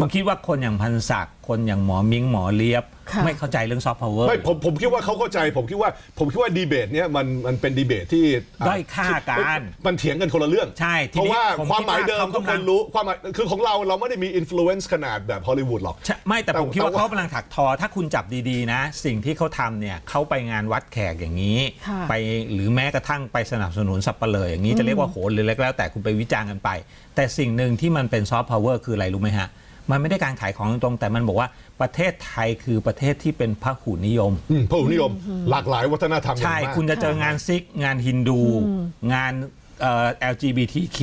ผมคิดว่าคนอย่างพันศักดิ์คนอย่างหมอมิงหมอเลียบ ค่ะ ไม่เข้าใจเรื่องซอฟต์พาวเวอร์ ไม่ผมผมคิดว่าเขาเข้าใจ ผมคิดว่าผมคิดว่าดีเบตเนี้ยมันมันเป็นดีเบตที่ด้อยค่ากัน มันเถียงกันคนละเรื่อง ใช่ทีเพราะนี้ว่าผมความคิดหมายเดิมว่าเขาทุกคนกำลังรู้ความหมายคือของเราเราไม่ได้มีอิ f ฟลูเอนซ์ขนาดแบบฮอลลีวูดหรอก ใช่ไม่แต่แต่ผมคิดว่าแต่ว่า เขากำลังถักทอ ถ้าคุณจับดีๆนะ สิ่งที่เขาทำเนี่ยเขาไปงานวัดแขกอย่างนี้ ค่ะ ไปหรือแม้กระทั่งไปสนับสนุนสับปะเลออย่างนี้จะเรียกว่าโหนหรือเล็กแล้วแต่คุณไปวิจารณ์กันไป แต่สิ่งหนึ่งที่มันเป็นซอฟต์พาวเวอร์คืออะไรรู้ไหมฮะ มันไม่ได้การขายของตรงๆแต่มันบอกว่าประเทศไทยคือประเทศที่เป็นพหุนิยม อืมพหุนิยม หลากหลายวัฒนธรรมอย่างใช่มาก คุณจะเจองานซิก งานฮินดู งานเอ่อ LGBTQ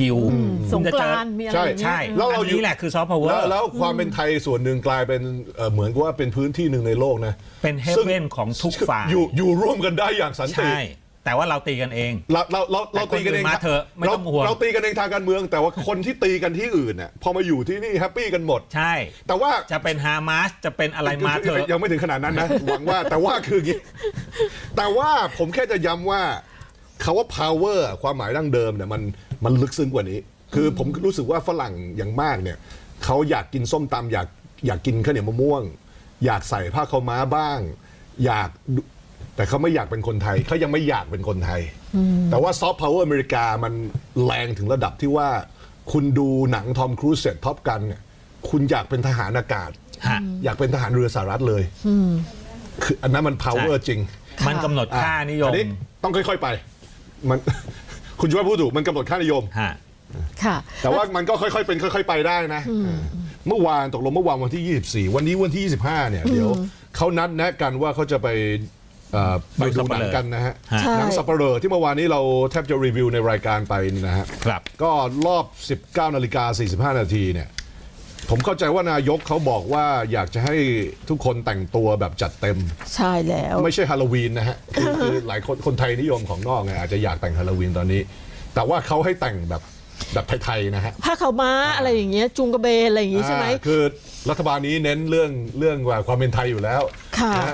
สคุงณจะกเจอรานต์มีอะไรอย่างเงี้ย ใช่แล้วอัเรานอยู่ นี้แหละคือซอฟต์พาวเวอแล้วร์ แล้วความเป็นไทยส่วนหนึ่งกลายเป็นเอ่อเหมือนกับว่าเป็นพื้นที่หนึ่งในโลกนะเป็นเฮซึ่งเว่นของทุกฝ่าย อยู่อยู่ร่วมกันได้อย่างสันติ ใช่ แต่ว่าเราตีกันเอง เราเราเราเราแต่คนตีกันเองอื่นมาเถอะไม่ต้องห่วงเราตีกันเองทางการเมือง แต่ว่าคนที่ตีกันที่อื่นเนี่ยพอมาอยู่ที่นี่แฮปปี้กันหมด ใช่ แต่ว่า จะเป็นฮามาสจะเป็นอะไรมาเถอะยังไม่ถึงขนาดนั้นนะ หวังว่าแต่ว่าคืออย่างนี้แต่ว่าผมแค่จะย้ำว่าคาว่า power อะความหมายดั้งเดิมเนี่ยมันมันลึกซึ้งกว่านี้ คือผมรู้สึกว่าฝรั่งอย่างมากเนี่ยเขาอยากกินส้มตำอยากอยากกินข้าวเหนียวมะม่วง อยากใส่ผ้าขาวม้าบ้าง อยากดู แต่เขาไม่อยากเป็นคนไทยเขายังไม่อยากเป็นคนไทย แต่ว่าซอฟต์พาวเวอร์อเมริกามันแรงถึงระดับที่ว่า คุณดูหนังทอมครูซเสร็จท็อปกันเนี่ยคุณอยากเป็นทหารอากาศ ฮะ อยากเป็นทหารเรือสหรัฐเลยคืออันนั้นมัน power จริงมันกำหนดค่านิยม อันี้ต้องค่อยๆไป มัน คุณช่วยพูดถูกมันกำหนดค่านิยม ฮะ ค่ะ แต่ว่ามันก็ค่อยๆ เป็นค่อย ๆ ไปได้นะเมื่อวานตกลงเมื่อวานวันที่ 24 วันนี้วันที่ 25 เนี่ย เดี๋ยวเขานัดแนะกันว่าเขาจะไปเอ่อ ไปดูหนังกันนะฮะฮะ ใช่ หนังสัปเหร่อที่เมื่อวานนี้เราแทบจะรีวิวในรายการไปนี่นะฮะ ครับ ก็รอบ 19 นาฬิกา 45 นาทีเนี่ย ผมเข้าใจว่านายกเขาบอกว่าอยากจะให้ทุกคนแต่งตัวแบบจัดเต็ม ใช่แล้ว ไม่ใช่ฮาโลวีนนะฮะคือคือหลายคนคนไทยนิยมของนอกไงอาจจะอยากแต่งฮาโลวีนตอนนี้ แต่ว่าเขาให้แต่งแบบแบบไทยๆนะฮะ ผ้าขาวม้าอะไรอย่างเงี้ยจุงกระเบนอะไรอย่างงี้ใช่ไหม อ่าคือรัฐบาลนี้เน้นเรื่องเรื่องว่าความเป็นไทยอยู่แล้วค่ะนฮ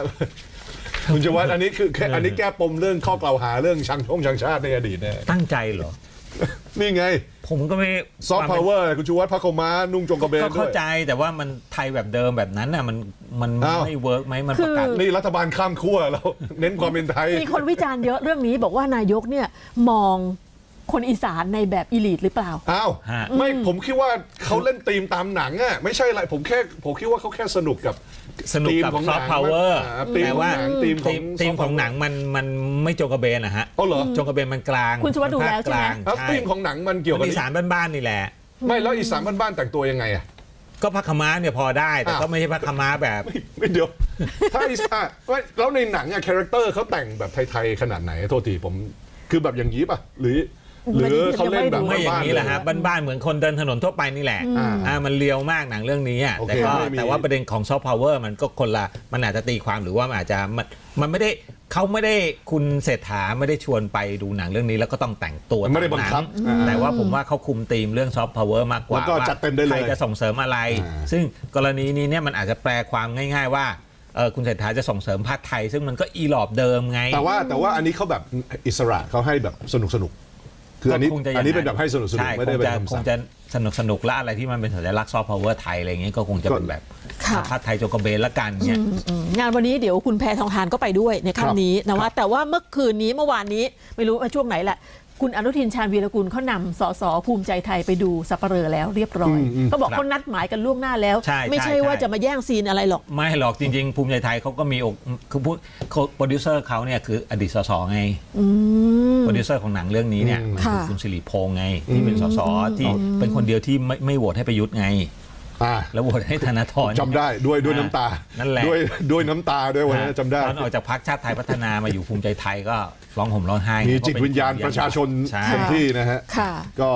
คุณชวัฒน์อันนี้คือแค่อันนี้แก้ปมเรื่องข้อกล่าวหาเรื่องชังช่องชังชาติในอดีตเนี่ยตั้งใจเหรอ นี่ไงผมก็ไม่ซอฟต์พาวเวอร์คุณชูวัฒน์พระโคม้านุ่งจงกระเบนก็ด้เข้าวยใจแต่ว่ามันไทยแบบเดิมแบบนั้นน่ะมันมันอ้าวไม่เวิร์กไหมมันคือประกาศนี่รัฐบาลข้ามขั้วแล้วเน้นความเป็นไทย มีคนวิจารณ์เยอะเรื่องนี้บอกว่านายกเนี่ยมอง คนอีสานในแบบอีลิทหรือเปล่า อ้าวฮะ ไม่ผมคิดว่าเขาเล่นธีมตามหนังอะไม่ใช่อะไรผมแค่ผมคิดว่าเขาแค่สนุกกับสนุกกับธีมของซหอนัฟงต์พาวเวอร์อ่าธีมแต่ของว่าหนังธีมของ ธีม soft ของหนังมันมันไม่โจงกระเบนนะฮะอ๋อเหรอ จงกระเบนมันกลางคุณสุวัสดิ์ดูแล้วใช่ไหมภาคกางแล้วใช่ธีมของหนังมันเกี่ยวมักับนอีสานบ้านๆนี่แหละ ไม่แล้วอีสานบ้านๆแต่งตัวยังไงอะก็พักขม้าเนี่ยพอได้แต่อ้าวก็ไม่ใช่พักขม้าแบบไม่เดี๋ยว ถ้าอีสานไม่แล้วในหนังอะคาแรคเตอร์เขาแต่งแบบไทย ๆ ขนาดไหน โทษทีผม คือแบบอย่างนี้ป่ะ หรือ หรือเขาเล่นแบบไม่อย่างนี้แหละฮะบ้านบ้านๆเหมือนคนเดินถนนทั่วไปนี่แหละอ่าอ่ามันเลียวมากหนังเรื่องนี้อะโอเคแต่ก็ไม่มีแต่ว่าประเด็นของซอฟต์พาวเวอร์มันก็คนละมันอาจจะตีความหรือว่ามันอาจจะมันมันไม่ได้เขาไม่ได้คุณเศรษฐาไม่ได้ชวนไปดูหนังเรื่องนี้แล้วก็ต้องแต่งตัวมันไม่ได้บังคับตาหนัอ่าแต่ว่าผมว่าเขาคุมธีมเรื่องซอฟต์พาวเวอร์มากกว่าแล้วก็จัดเต็มได้เลยใครจะส่งเสริมอะไรอ่าซึ่งกรณีนี้เนี่ยมันอาจจะแปลความง่าย ๆ ว่าเออคุณเศรษฐาจะส่งเสริมพาดไทย ซึ่งมันก็อีหลอบเดิมไง แต่ว่าแต่ว่าอันนี้เขาแบบอิสระเขาให้แบบสนุกสนุก คืออันนี้ก็คงจะย่างอันนี้เป็นแบบให้สนุกสนุกช่ไม่ได้เป็นคงจะคำคสั่งงจะสนุกสนุกและอะไรที่มันเป็นสัญลักษณ์ซอฟต์พาวเวอร์ไทยอะไรอย่างเงี้ยก็คงจะเป็นแบบค่ะพาดไทยโจงกระเบนละกันเนี่ย อืมงานวันนี้เดี๋ยวคุณแพทองทานก็ไปด้วยในครับ ค่ำนี้นะว่าแต่ว่าเมื่อคืนนี้เมื่อวานนี้ไม่รู้ว่าช่วงไหนแหละ คุณอนุทินชาญวีรกุลเขานำสสภูมิใจไทยไปดูสัปเหร่อแล้วเรียบร้อยก็บอกครับเขานัดหมายกันล่วงหน้าแล้ว ใช่ไม่ใช่ใช่ว่าใช่ จะมาแย่งซีนอะไรหรอก ไม่หรอกจริง ๆ ภูมิใจไทยเขาก็มีอกคือพูดโปรดิวเซอร์เขาเนี่ยคืออดีตสสไงโปรดิวเซอร์ของหนังเรื่องนี้เนี่ยมันคือค่ะ คุณสิริพงษ์ไง ที่เป็นสสที่เป็นคนเดียวที่ไม่ไม่โหวตให้ประยุทธ์ไง อ่า แล้วโหวตให้ธนาธรจำได้ด้วยด้วยอ่าน้ำตานั่นแหละด้วยด้วยน้ำตาด้วยวันนั้นจำได้ ตอนออกจากพรรคชาติไทยพัฒนามาอยู่ภูมิใจไทยก็ร้องห่มร้องไห้มีเพจิตระเป็วิญญาณประชาชนใช่ เต็มที่นะฮะค่ะ ก็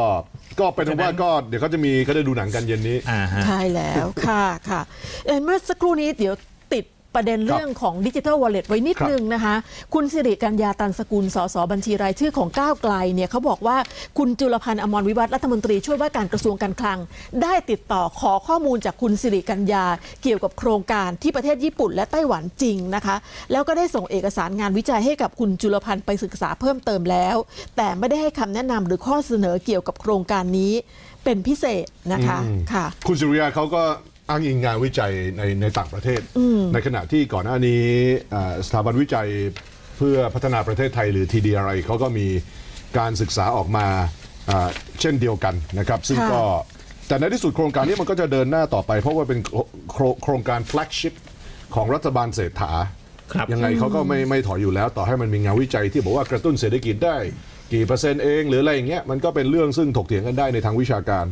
ก็เป็นฉะนั้นว่าก็เดี๋ยวเขาจะมีเขาได้ดูหนังกันเย็นนี้ อ่าฮะ ใช่แล้วค่ะค่ะเอ่อเมื่อสักครู่นี้เดี๋ยวติด ประเด็นเรื่องของดิจิทัลวอลเล็ตไว้นิดครับนึงนะคะ คุณสิริกัญญาตันสกุลสสบัญชีรายชื่อของก้าวไกลเนี่ยเขาบอกว่าคุณจุลพันธ์อมรวิวัฒน์รัฐมนตรีช่วยว่าการกระทรวงการคลัง ได้ติดต่อขอข้อมูลจากคุณสิริกัญญาเกี่ยวกับโครงการที่ประเทศญี่ปุ่นและไต้หวันจริงนะคะ แล้วก็ได้ส่งเอกสารงานวิจัยให้กับคุณจุลพันธ์ไปศึกษาเพิ่มเติมแล้ว แต่ไม่ได้ให้คำแนะนำหรือข้อเสนอเกี่ยวกับโครงการนี้เป็นพิเศษนะคะค่ะ คุณสุริยาเขาก็ อ้างอิงงานวิจัยในในต่างประเทศ ในขณะที่ก่อนหน้านี้อ่าสถาบันวิจัยเพื่อพัฒนาประเทศไทยหรือ TDRI เขาก็มีการศึกษาออกมาอ่าเช่นเดียวกันนะครับ ซึ่งค่ะ ก็แต่ในที่สุดโครงการนี้มันก็จะเดินหน้าต่อไป เพราะว่าเป็นโครโครงการ flagship ของรัฐบาลเศรษฐา ครับ ยังไงเขาก็ไม่ไม่ถอยอยู่แล้ว ต่อให้มันมีงานวิจัยที่บอกว่ากระตุ้นเศรษฐกิจได้ กี่เปอร์เซ็นต์เอง หรืออะไรอย่างเงี้ยมันก็เป็นเรื่องซึ่งถกเถียงกันได้ในทางวิชาการ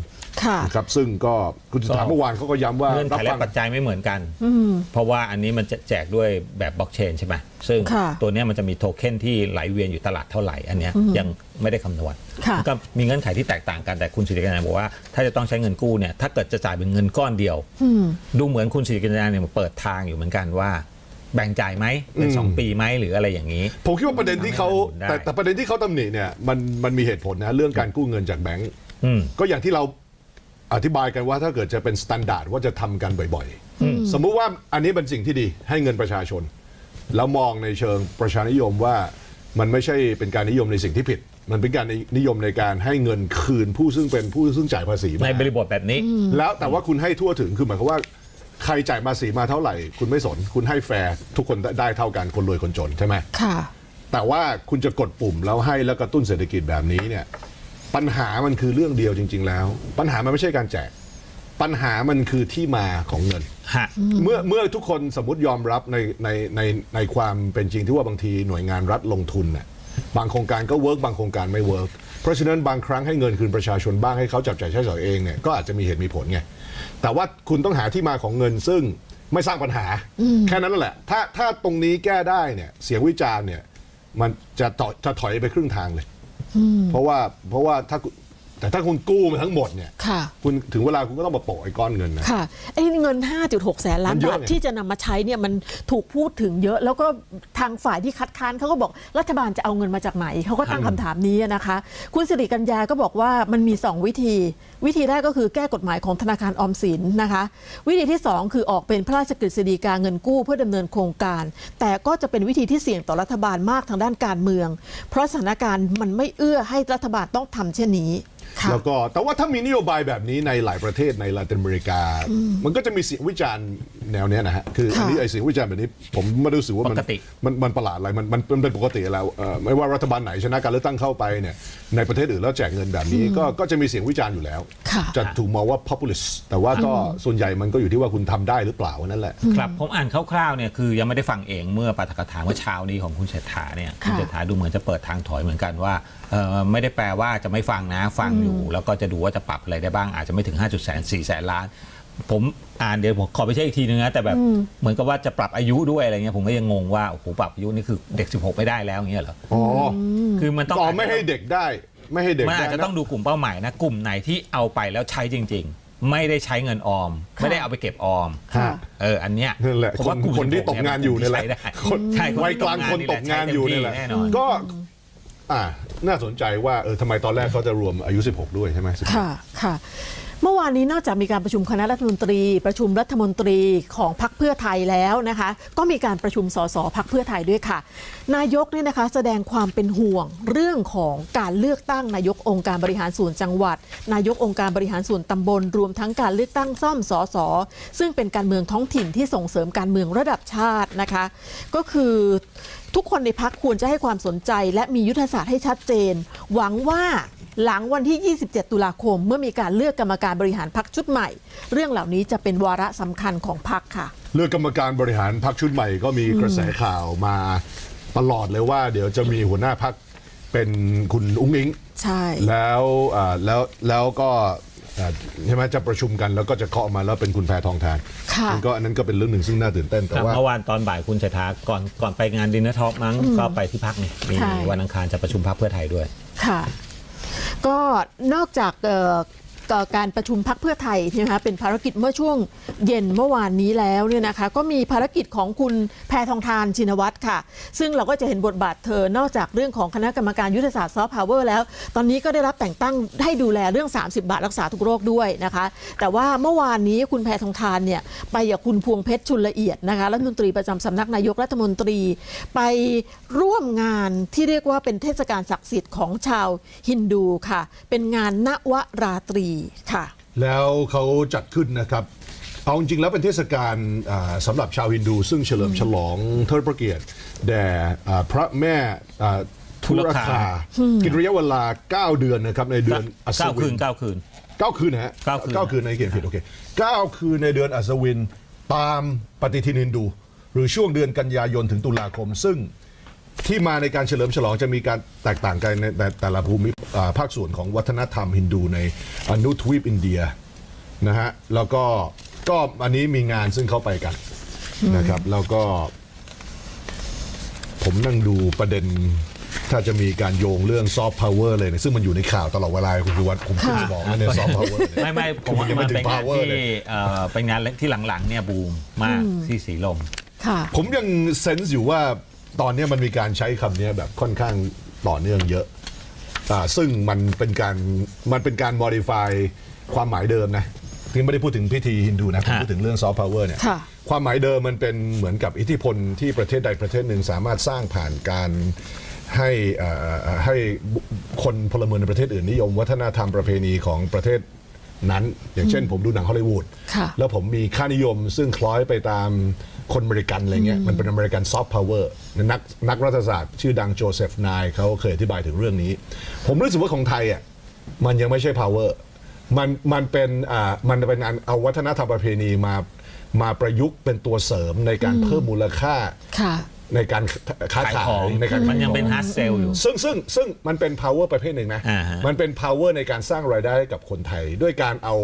ค่ะ นะครับซึ่งก็คุณจุธาเมื่อวานเขาก็ย้ำว่าเงื่อนรัไขบและฟังปัจจัยไม่เหมือนกัน เพราะว่าอันนี้มันจะแจกด้วยแบบบล็อกเชนใช่ไหมซึ่งค่ะ ตัวเนี้ยมันจะมีโทเค็นที่ไหลเวียนอยู่ตลาดเท่าไหร่อันเนี้ยยังไม่ได้คำนวณค่ะก็มีเงื่อนไขที่แตกต่างกันแต่คุณสิริกัญญาบอกว่าถ้าจะต้องใช้เงินกู้เนี่ยถ้าเกิดจะจ่ายเป็นเงินก้อนเดียวดูเหมือนคุณสิริกัญญาเนี่ยเปิดทางอยู่เหมือนกันว่า แบ่งจ่ายไหมเป็นสองปีไหมหรืออะไรอย่างนี้ ผมคิดว่าประเด็นที่เขาได้ แต่แต่ประเด็นที่เขาตำหนิเนี่ยมันมันมีเหตุผลนะเรื่องการกู้เงินจากแบงก์อืม ก็อย่างที่เรา อธิบายกันว่าถ้าเกิดจะเป็นสแตนดาร์ดว่าจะทำกันบ่อยๆ สมมุติว่าอันนี้เป็นสิ่งที่ดีให้เงินประชาชน แล้วมองในเชิงประชานิยมว่ามันไม่ใช่เป็นการนิยมในสิ่งที่ผิด มันเป็นการนิยมในการให้เงินคืนผู้ซึ่งเป็นผู้ซึ่งจ่ายภาษีมาในบริบทแบบนี้ แล้วแต่ว่าคุณให้ทั่วถึงคือหมายความว่าใครจ่ายภาษีมาเท่าไหร่ คุณไม่สนคุณให้แฟร์ทุกคนได้เท่ากันคนรวยคนจนใช่ไหมค่ะ แต่ว่าคุณจะกดปุ่มแล้วให้แล้วกระตุ้นเศรษฐกิจแบบนี้เนี่ย ปัญหามันคือเรื่องเดียวจริง ๆ แล้ว ปัญหามันไม่ใช่การแจก ปัญหามันคือที่มาของเงิน ฮะ เมื่อเมื่อทุกคนสมมติยอมรับในในในในความเป็นจริงที่ว่าบางทีหน่วยงานรัฐลงทุนน่ะบางโครงการก็เวิร์กบางโครงการไม่เวิร์กเพราะฉะนั้นบางครั้งให้เงินคืนประชาชนบ้างให้เขาจับจ่ายใช้สอยเองเนี่ยก็อาจจะมีเหตุมีผลไงแต่ว่าคุณต้องหาที่มาของเงินซึ่งไม่สร้างปัญหา แค่นั้นแหละ ถ้าถ้าตรงนี้แก้ได้เนี่ยเสียงวิจารณ์เนี่ยมันจะต่อจะถอยไปครึ่งทางเลย เพราะว่าเพราะว่าถ้าคุณ แต่ถ้าคุณกู้มาทั้งหมดเนี่ยค่ะคุณถึงเวลาคุณก็ต้องมาโปะไอ้ก้อนเงินนะ ค่ะไอ้เงิน 5.6 แสนล้านมันเยอะบาทไง ที่จะนำมาใช้เนี่ยมันถูกพูดถึงเยอะ แล้วก็ทางฝ่ายที่คัดค้านเขาก็บอกรัฐบาลจะเอาเงินมาจากไหนเขาก็ตั้งคำถามนี้นะคะ คุณสิริกัญญาก็บอกว่ามันมี 2 วิธี วิธีแรกก็คือแก้กฎหมายของธนาคารออมสินนะคะ วิธีที่ 2 คือออกเป็นพระราชกฤษฎีกาเงินกู้เพื่อดำเนินโครงการ แต่ก็จะเป็นวิธีที่เสี่ยงต่อรัฐบาลมากทางด้านการเมือง เพราะสถานการณ์มันไม่เอื้อให้รัฐบาลต้องทำเช่นนี้ค่ะ แล้วก็แต่ว่าถ้ามีนโยบายแบบนี้ในหลายประเทศในลาตินอเมริกา มันก็จะมีเสียงวิจารณ์แนวเนี้ยนะฮะคืออันนี้ค่ะไอเสียงวิจารณ์แบบนี้ ผมไม่ได้รู้สึกว่ามันปกติมันมันประหลาดอะไรมันมันมันเป็นปกติแล้วเอ่อไม่ว่ารัฐบาลไหนชนะการเลือกตั้งเข้าไปเนี่ยในประเทศอื่นแล้วแจกเงินแบบนี้ก็ก็จะมีเสียงวิจารณ์อยู่แล้วค่ะจะถูกมองว่า populist แต่ว่าก็ส่วนใหญ่มันก็อยู่ที่ว่าคุณทำได้หรือเปล่านั่นแหละครับผมอ่านคร่าวๆเนี่ยคือยังไม่ได้ฟังเองเมื่อปาฐกถาเมื่อเช้านี้ของคุณเศรษฐาเนี่ยค่ะคุณเศรษฐาดูเหมือนจะเปิดทางถอยเหมือนกันว่าเอ่อ ไม่ได้แปลว่าจะไม่ฟังนะฟังอยู่ แล้วก็จะดูว่าจะปรับอะไรได้บ้างอาจจะไม่ถึง5 0 0 0 0 4แสนล้าน ผมอ่านเดี๋ยวผมขอไปเช็คอีกทีนึงนะแต่แบบเหมือนกับว่าจะปรับอายุด้วยอะไรเงี้ยผมก็ยังงงว่าโอ้โหปรับอายุนี่คือเด็ก 16 ไม่ได้แล้วอย่างเงี้ยเหรออ๋อคือมันต้องต่อไม่ให้เด็กได้ ไม่ให้เด็กมันได้อาจจะนะต้องดูกลุ่มเป้าหมายนะกลุ่มไหนที่เอาไปแล้วใช้จริง ๆไม่ได้ใช้เงินออม ไม่ได้เอาไปเก็บออมค่ะเอออันเนี้ยนั่นแหละผมคนว่ากลุ่มคนที่16ตกงานอยู่เนี่ยแหละใช้ได้คนใช่คนวัยที่กลางคนตกงานอยู่เนี่ยแหละใช้เต็มที่แน่นอนก็ อ่าน่าสนใจว่าเออทำไมตอนแรกเขาจะรวมอายุ 16 ด้วยใช่ไหม16 ค่ะ ค่ะ เมื่อวานนี้นอกจากมีการประชุมคณะรัฐมนตรี ประชุมรัฐมนตรีของพรรคเพื่อไทยแล้วนะคะ ก็มีการประชุมสสพรรคเพื่อไทยด้วยค่ะ นายกเนี่ยนะคะแสดงความเป็นห่วงเรื่องของการเลือกตั้งนายกองค์การบริหารส่วนจังหวัด นายกองค์การบริหารส่วนตำบล รวมทั้งการเลือกตั้งซ่อมสสซึ่งเป็นการเมืองท้องถิ่นที่ส่งเสริมการเมืองระดับชาตินะคะ ก็คือ ทุกคนในพักควรจะให้ความสนใจและมียุทธศาสตร์ให้ชัดเจน หวังว่าหลังวันที่ 27 ตุลาคม เมื่อมีการเลือกกรรมการบริหารพักชุดใหม่ เรื่องเหล่านี้จะเป็นวาระสำคัญของพักค่ะ เลือกกรรมการบริหารพรรคชุดใหม่ก็มีกระแสข่าวมาตลอดเลยว่า เดี๋ยวจะมีหัวหน้าพรรคเป็นคุณอุ้งอิง ใช่ แล้วอ่าแล้วแล้วก็อ่า ใช่ไหมจะประชุมกันแล้วก็จะเคาะมาแล้วเป็นคุณแพทองทานค่ะ มันก็อันนั้นก็เป็นเรื่องหนึ่งซึ่งน่าตื่นเต้นแต่ครับว่า เมื่อวานตอนบ่ายคุณเศรษฐาก่อนก่อนไปงานดินเนอร์ทอล์กมั้งก็ไปที่พักนี่มีใช่ วันอังคารจะประชุมพักเพื่อไทยด้วย ค่ะ ก็นอกจากเอ่อเอ่อ การประชุมพักเพื่อไทยใช่ไหมคะเป็นภารกิจเมื่อช่วงเย็นเมื่อวานนี้แล้วเนี่ยนะคะก็มีภารกิจของคุณแพทองทานชินวัตรค่ะ ซึ่งเราก็จะเห็นบทบาทเธอนอกจากเรื่องของคณะกรรมการยุทธศาสตร์ซอฟต์พาวเวอร์แล้ว ตอนนี้ก็ได้รับแต่งตั้งให้ดูแลเรื่อง 30 บาทรักษาทุกโรคด้วยนะคะ แต่ว่าเมื่อวานนี้คุณแพทองทานเนี่ยไปกับคุณพวงเพชรชุนละเอียดนะคะรัฐมนตรีประจำสำนักนายกรัฐมนตรี ไปร่วมงานที่เรียกว่าเป็นเทศกาลศักดิ์สิทธิ์ของชาวฮินดูค่ะ เป็นงานนวราตรีค่ะ แล้วเขาจัดขึ้นนะครับ เอาจริงๆแล้วเป็นเทศกาลอ่าสำหรับชาวฮินดู ซึ่งเฉลิมฉลองเทิดพระเกียรติแด่อ่าพระแม่อ่าทุรคากินระยะเวลา 9 เดือนนะครับในเดือนอัศเก้าวิคืนนเก้าคืนเก้าคืนนะฮะเก้าคืนเก้าคืนในเขียนผิดโอเคเก้าคืนในเดือนอัศวินตามปฏิทินฮินดู หรือช่วงเดือนกันยายนถึงตุลาคม ซึ่ง ที่มาในการเฉลิมฉลองจะมีการแตกต่างกันในแต่แต่ละภูมิอ่าภาคส่วนของวัฒนธรรมฮินดูในอนุทวีปอินเดียนะฮะแล้วก็ก็อันนี้มีงานซึ่งเข้าไปกันนะครับแล้วก็ ผมนั่งดูประเด็น ถ้าจะมีการโยงเรื่องซอฟต์พาวเวอร์เลยเนี่ยซึ่งมันอยู่ในข่าวตลอดเวลาคุณพิวัตรผมขึ้นสมองแล้วเนี่ยซอฟต์พาวเวอร์ ไม่ไม่ผมว่ายังมันถึเป็นงงาน power ที่เลยเอ่อเป็นงานที่หลังๆเนี่ยบูมมากที่สีลมค่ะ ผมยังเซนส์อยู่ว่า ตอนเนี้ยมันมีการใช้คำเนี้ยแบบค่อนข้างต่อเนื่องเยอะอ่าซึ่งมันเป็นการมันเป็นการ modify ความหมายเดิมนะที่ไม่ได้พูดถึงพิธีฮินดูนะผมฮะพูดถึงเรื่องซอฟต์พาวเวอร์เนี่ยค่ะ ความหมายเดิมมันเป็นเหมือนกับอิทธิพลที่ประเทศใดประเทศหนึ่งสามารถสร้างผ่านการให้เอ่อให้คนพลเมืองในประเทศอื่นนิยม วัฒนธรรมประเพณีของประเทศนั้น อย่างเช่นผมดูหนังฮอลลีวูด ค่ะ แล้วผมมีค่านิยมซึ่งคล้อยไปตาม คนอเมริกันอะไรเงี้ยมันเป็นอเมริกันซอฟต์พาวเวอร์นักนักรัฐศาสตร์ชื่อดังโจเซฟนายเขาเคยอธิบายถึงเรื่องนี้ ผมรู้สึกว่าของไทยอะมันยังไม่ใช่ power มันมันเป็นอ่ามันเป็นการเอาวัฒนธรรมประเพณีมามาประยุกต์เป็นตัวเสริมในการเพิ่มมูลค่าค่ะ ในการค้าขายขายของในการมันยังเป็นขฮาร์ดเซลอยู่ ซึ่งซึ่งซึ่งมันเป็น power ประเภทหนึ่งนะ อ่าฮะ มันเป็น power ในการสร้างรายได้ให้กับคนไทย ด้วยการเอา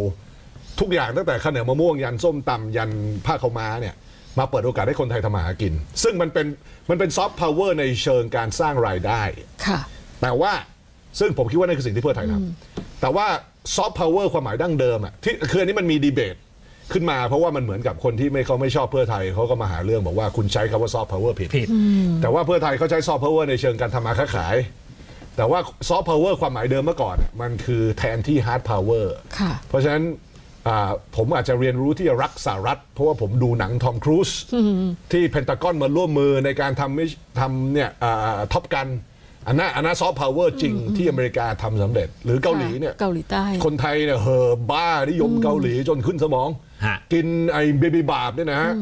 ทุกอย่างตั้งแต่ข้าวเหนียวมะม่วงยันส้มตำยันผ้าขาวม้าเนี่ย มาเปิดโอกาสให้คนไทยทำมาหากิน ซึ่งมันเป็นมันเป็นซอฟต์พาวเวอร์ในเชิงการสร้างรายได้ ค่ะ แต่ว่าซึ่งผมคิดว่านั่นคือสิ่งที่เพื่อไทยทำแต่ว่าซอฟต์พาวเวอร์ความหมายดั้งเดิมอะที่คืออันนี้มันมีดีเบตขึ้นมาเพราะว่ามันเหมือนกับคนที่ไม่เขาไม่ชอบเพื่อไทยเขาก็มาหาเรื่องบอกว่าคุณใช้คำว่าซอฟต์พาวเวอร์ผิด ผิด แต่ว่าเพื่อไทยเขาใช้ซอฟต์พาวเวอร์ในเชิงการทำมาค้าขาย แต่ว่าซอฟต์พาวเวอร์ความหมายเดิมเมื่อก่อนอะมันคือแทนที่ฮาร์ดพาวเวอร์ค่ะ เพราะฉะนั้นอ่า ผมอาจจะเรียนรู้ที่จะรักสหรัฐ เพราะว่าผมดูหนังทอมครูซที่เพนตากอนมาร่วมมือในการทำมิชทำเนี่ยท็อปกันอันนั้นอันนั้นซอฟต์พาวเวอร์จริงที่อเมริกาทำสำเร็จ หรือเกาหลีเนี่ยเกาหลีใต้คนไทยเนี่ยเหอะบ้านิยมเกาหลีจนขึ้นสมองฮะกินไอ้เบบีบาบเนี่ยนะฮะ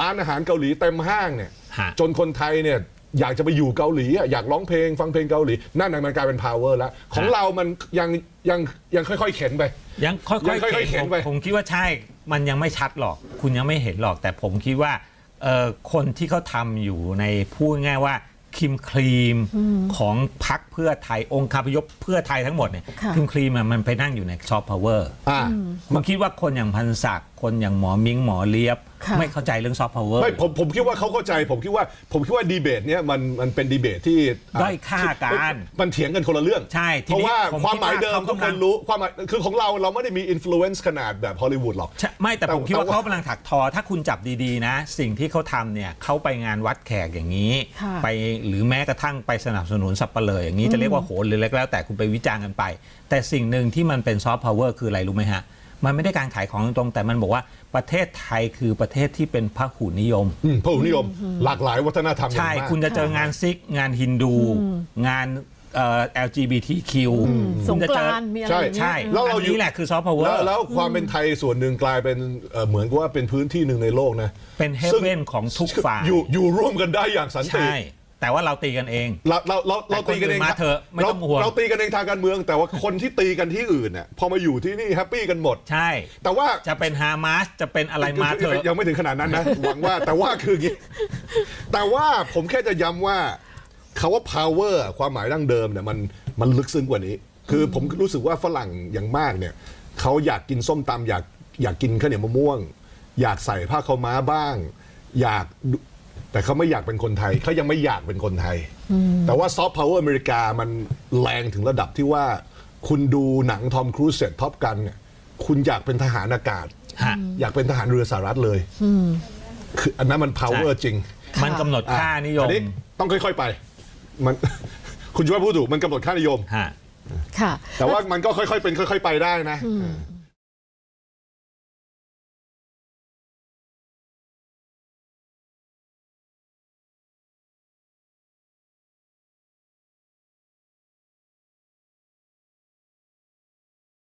ร้านอาหารเกาหลีเต็มห้างเนี่ยฮะจนคนไทยเนี่ย อยากจะไปอยู่เกาหลีอะอยากร้องเพลงฟังเพลงเกาหลี นั่นน่ะมันกลายเป็น power แล้ว ของเรามันยังยังยังค่อยๆ เข็นไป ยังค่ยังค่ออยยๆๆเข็เข็นนไปผมผมคิดว่าใช่ มันยังไม่ชัดหรอก คุณยังไม่เห็นหรอก แต่ผมคิดว่าเอ่อคนที่เขาทำอยู่ในพูดง่ายว่าคิมครีมของพักเพื่อไทยองค์คาพยพเพื่อไทยทั้งหมดเนี่ยค่ะคิมครีมอะมันไปนั่งอยู่ในซอฟต์พาวเวอร์อ่า ผมคิดว่าคนอย่างพันศักดิ์ คนอย่างหมอมิงหมอเลียบ ค่ะ ไม่เข้าใจเรื่องซอฟต์พาวเวอร์ ไม่ผมผมคิดว่าเขาเข้าใจ ผมคิดว่า ผมคิดว่าดีเบตเนี่ยมันมันเป็นดีเบตที่ะด้อยค่ากันมันเถียงกันคนละเรื่องใช่ทีเพนี้ราะว่าผมความหมายเดิมคิดว่าเขาทุกคนกำลัง รู้ความหมายคือของเราเราไม่ได้มีอิ f l u e n c e ขนาดแบบฮอลลีวูดหรอก ใช่ไม่แต่แต่ผมคิดว่าแต่ว่า เขากำลังถักทอ ถ้าคุณจับดีๆนะ สิ่งที่เขาทำเนี่ยเขาไปงานวัดแขกอย่างนี้ ค่ะ ไปหรือแม้กระทั่งไปสนับสนุนสับปะเลออย่างนี้จะเรียกว่าโหนหรือเล็กแล้วแต่คุณไปวิจารณ์กันไป แต่สิ่งหนึ่งที่มันเป็นซอฟต์พาวเวอร์คืออะไรรู้ไหมฮะ มันไม่ได้การขายของตรงๆแต่มันบอกว่าประเทศไทยคือประเทศที่เป็นพหุนิยม อืมพหุนิยม หลากหลายวัฒนธรรมอย่างใช่ มาก คุณจะเจองานซิก งานฮินดู งานเอ่อ LGBTQ สคุงณจะกเจอรานต์มีอะไรอย่างเงี้ย ใช่แล้วเราอันอยู่ นี้แหละคือซอฟต์พาวเวอแล้วร์แล้วความเป็นไทยส่วนหนึ่งกลายเป็นเอ่อเหมือนกับว่าเป็นพื้นที่หนึ่งในโลกนะเป็นเฮซึ่งเว่นของทุกฝ่าย อยู่อยู่ร่วมกันได้อย่างสันติ ใช่ แต่ว่าเราตีกันเอง เราเราเราเราแต่คนตีกันเองอื่นมาเถอะไม่ต้องห่วง เราตีกันเองทางการเมือง แต่ว่าคนที่ตีกันที่อื่นเนี่ยพอมาอยู่ที่นี่แฮปปี้กันหมด ใช่ แต่ว่า จะเป็นฮามาสจะเป็นอะไรมาเถอะ ยังไม่ถึงขนาดนั้นนะ หวังว่าแต่ว่าคืออย่างงี้ แต่ว่าผมแค่จะย้ำว่าคาว่า power ความหมายดั้งเดิมเนี่ยมันมันลึกซึ้งกว่านี้ คือผมรู้สึกว่าฝรั่งอย่างมากเนี่ยเขาอยากกินส้มตำอยากอยากกินข้าวเหนียวมะม่วง อยากใส่ผ้าขาวม้าบ้าง อยากดู แต่เขาไม่อยากเป็นคนไทยเขายังไม่อยากเป็นคนไทย แต่ว่าซอฟต์พาวเวอร์อเมริกามันแรงถึงระดับที่ว่า คุณดูหนังทอมครูซเสร็จท็อปกันเนี่ยคุณอยากเป็นทหารอากาศ ฮะอยากเป็นทหารเรือสหรัฐเลยคืออันนั้นมัน power จริงมันกำหนดค่านิยมอันนี้ต้องค่อยๆไป มัน คุณช่วยพูดถูกมันกำหนดค่านิยม ฮะ ค่ะ แต่ว่ามันก็ค่อยๆเป็นค่อย ๆ ไปได้นะ